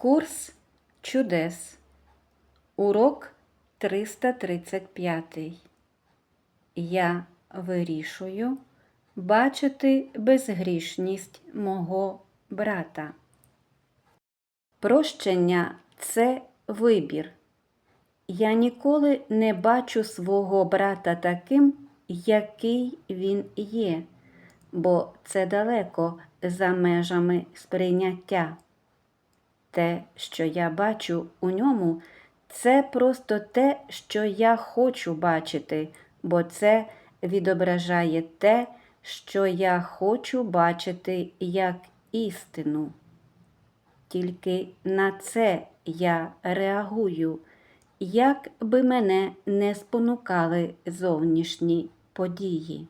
Курс чудес. Урок 335. Я вирішую бачити безгрішність мого брата. Прощення це вибір. Я ніколи не бачу свого брата таким, який він є, бо це далеко за межами сприйняття. Те, що я бачу у ньому, це просто те, що я хочу бачити, бо це відображає те, що я хочу бачити як істину. Тільки на це я реагую, як би мене не спонукали зовнішні події.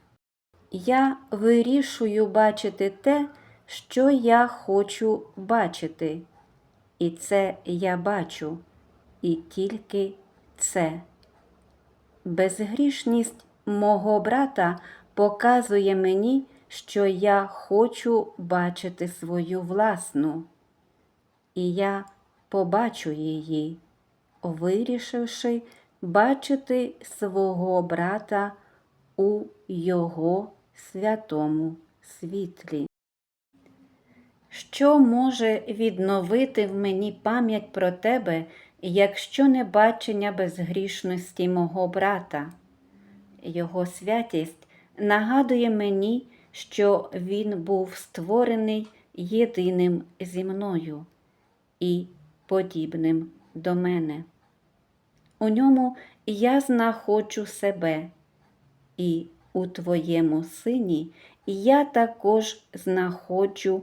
Я вирішую бачити те, що я хочу бачити. І це я бачу, і тільки це. Безгрішність мого брата показує мені, що я хочу бачити свою власну, і я побачу її, вирішивши бачити свого брата у його святому світлі. Що може відновити в мені пам'ять про тебе, якщо не бачення безгрішності мого брата? Його святість нагадує мені, що він був створений єдиним зі мною і подібним до мене. У ньому я знаходжу себе, і у твоєму сині я також знаходжу